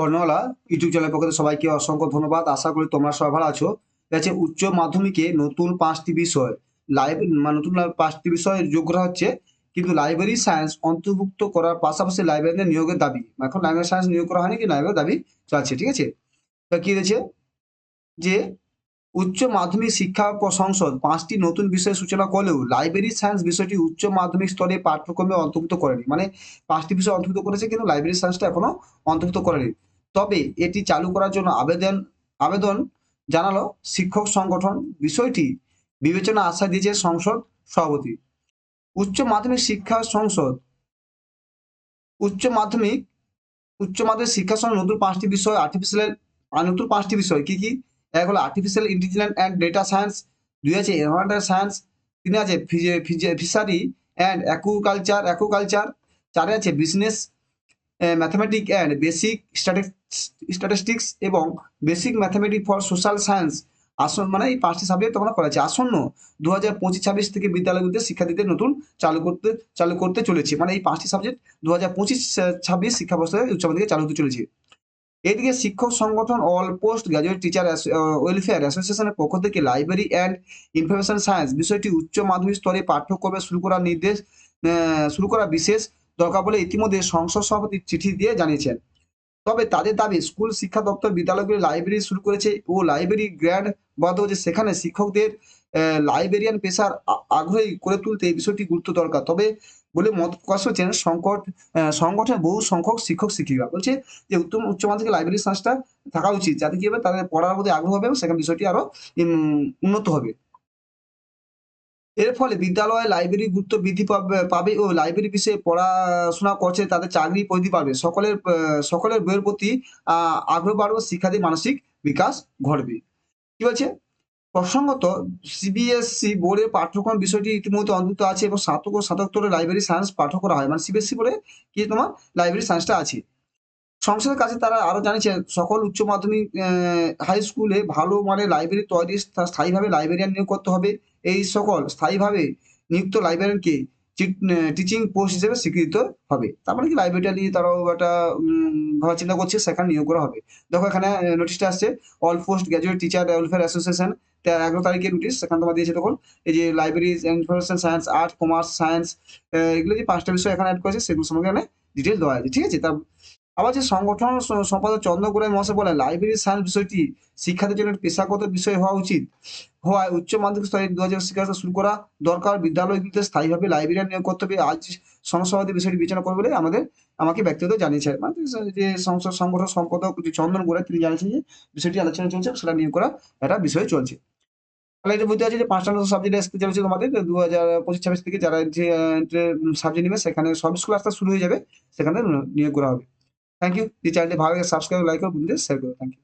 বর্ণমালা ইউটিউব চ্যানেলের পক্ষে সবাইকে অসংখ্য ধন্যবাদ। আশা করি তোমরা সবাই ভালো আছো। আছে, উচ্চ মাধ্যমিকে নতুন পাঁচটি বিষয় লাইভ মানে নতুন পাঁচটি বিষয় যোগ করা হচ্ছে। কিন্তু লাইব্রেরি সায়েন্স অন্তর্ভুক্ত করার পাশাপাশি লাইব্রেরিতে নিয়োগের দাবি, এখন লাইব্রেরি সায়েন্স নিয়োগ করা হয়নি কি লাইব্রেরির দাবি চলছে, ঠিক আছে? তো কি রয়েছে যে উচ্চ মাধ্যমিক শিক্ষা সংসদ পাঁচটি নতুন বিষয় সূচনা করলেও লাইব্রেরি সায়েন্স বিষয়টি উচ্চ মাধ্যমিক স্তরে পাঠ্যক্রমে অন্তর্ভুক্ত করেনি। মানে পাঁচটি বিষয় অন্তর্ভুক্ত করেছে, কিন্তু লাইব্রেরি সায়েন্সটা এখনও অন্তর্ভুক্ত করেনি। তবে এটি চালু করার জন্য আবেদন আবেদন জানালো শিক্ষক সংগঠন। বিষয়টি বিবেচনা আশা দিয়েছে সংসদ সভাপতি। উচ্চ মাধ্যমিক শিক্ষা সংসদ। উচ্চ মাধ্যমিক উচ্চ মাধ্যমিক শিক্ষা সংসদ নতুন পাঁচটি বিষয় আর্টিফিশিয়াল নতুন পাঁচটি বিষয় কি কি? এক হলো artificial intelligence and data science দুই আছে এনভায়রনমেন্টাল সায়েন্স তিন আছে ফিশারি অ্যান্ড অ্যাকুকালচার অ্যাকুকালচার চারে আছে business mathematic and basic statistics এবং basic mathematic for social science আসন মানে এই পাঁচটি সাবজেক্ট তোমরা করা আছে আসন্ন দু হাজার পঁচিশ ছাব্বিশ থেকে বিদ্যালয়গুলিতে শিক্ষার্থীদের নতুন চালু করতে চালু করতে চলেছে। মানে এই পাঁচটি সাবজেক্ট দু হাজার পঁচিশ ছাব্বিশ শিক্ষাবর্ষে উচ্চ মাধ্যমিকে চালু হতে চলেছে। এদিকে শিক্ষক সংগঠন all post graduate teacher welfare অ্যাসোসিয়েশনের পক্ষ থেকে লাইব্রেরি অ্যান্ড ইনফরমেশন সায়েন্স বিষয়টি উচ্চ মাধ্যমিক স্তরে পাঠ্যক্রমে শুরু করার নির্দেশ শুরু করা বিশেষ দরকার বলে ইতিমধ্যে সংসদ সভাপতি চিঠি দিয়ে জানিয়েছেন। তবে তাদের দাবি, স্কুল শিক্ষা দপ্তর বিদ্যালয়গুলি লাইব্রেরি শুরু করেছে ও লাইব্রেরি গ্র্যান্ড বরাদ্দ হচ্ছে সেখানে শিক্ষকদের লাইব্রেরিয়ান পেশার আগ্রহী করে তুলতে এই বিষয়টি গুরুত্ব দরকার। তবে বলে মত প্রকাশ করেছেন, সংকট সংগঠনের বহু সংখ্যক শিক্ষক, শিক্ষিকা বলছে যে, উত্তম, উচ্চ মাধ্যমিক লাইব্রেরি সায়েন্সটা থাকা উচিত। যাতে কি হবে, তাদের পড়ার প্রতি আগ্রহ হবে এবং সেখানে বিষয়টি আরও উন্নত হবে। এর ফলে বিদ্যালয়ে লাইব্রেরি গুরুত্ব বৃদ্ধি পাবে ও লাইব্রেরি বিষয়ে পড়াশোনা করছে তাদের চাকরি পরিধি পাবে। সকলের সকলের বইয়ের প্রতি আগ্রহ বাড়বে শিক্ষার্থীর মানসিক বিকাশ ঘটবে। কি বলছে? প্রসঙ্গত সিবিএসসি বোর্ডের পাঠ্যক্রম বিষয়টি ইতিমধ্যে অন্তর্ভুক্ত আছে এবং স্নাতক ও স্নাতকোত্তরে লাইব্রেরি সায়েন্স পাঠ্য করা হয়। মানে সিবিএসসি বোর্ডে কি তোমার? লাইব্রেরি সায়েন্সটা আছে। সংসদের কাছে তারা আরও জানিয়েছে সকল উচ্চ মাধ্যমিক হাই স্কুলে ভালো মানের লাইব্রেরি তৈরি স্থা- স্থায়ীভাবে লাইব্রেরিয়ান নিয়োগ করতে হবে। এই সকল স্থায়ীভাবে নিযুক্ত লাইব্রেরিয়ানকে টিচিং পোস্ট হিসেবে স্বীকৃত হবে। তার মানে কি লাইব্রেরিটা নিয়ে তারাও একটা ভাবা চিন্তা করছে, সেখানে নিয়োগ করা হবে। দেখো এখানে নোটিশটা আসছে all post graduate teacher welfare association এগারো তারিখের নোটিশ সেখানে তোমার দিয়েছে তখন এই যে library information science art commerce science এগুলো যে পাঁচটা বিষয় এখানে অ্যাড করেছে, সেগুলো সম্পর্কে এখানে ডিটেল দেওয়া আছে, ঠিক আছে? তা আবার যে সংগঠন সম্পাদক চন্দ্র গোড়াই মহাশয় বলেন লাইব্রেরি সায়েন্স বিষয়টি শিক্ষার্থীর জন্য পেশাগত বিষয় হওয়া উচিত। হওয়ায় উচ্চ মাধ্যমিক স্তরে দু হাজার শিক্ষাবর্ষ শুরু করা দরকার। বিদ্যালয়গুলিতে স্থায়ীভাবে লাইব্রেরিয়ান নিয়োগ করতে হবে। আজ সংসদে বিষয়টি বিবেচনা করবে বলে আমাদের, আমাকে ব্যক্তিগত জানিয়েছে। মানে যে সংসদ, সংগঠন সম্পাদক যে চন্দন গোড়াই তিনি জানিয়েছেন যে বিষয়টি আলোচনা চলছে সেটা নিয়োগ করা একটা বিষয় চলছে। তাহলে এটা বুঝতে পারছি যে পাঁচটা নতুন সাবজেক্ট আসতে চলেছে তোমাদের। দু হাজার পঁচিশ ছাব্বিশ থেকে যারা যে সাবজেক্ট নেবে, সেখানে সব স্কুল আসতে শুরু হয়ে যাবে। সেখানে নিয়োগ করা হবে। থ্যাংক ইউ এই চ্যানেলটি ভালো লাগে সাবস্ক্রাইব লাইক করো বন্ধুদের শেয়ার করো থ্যাংক ইউ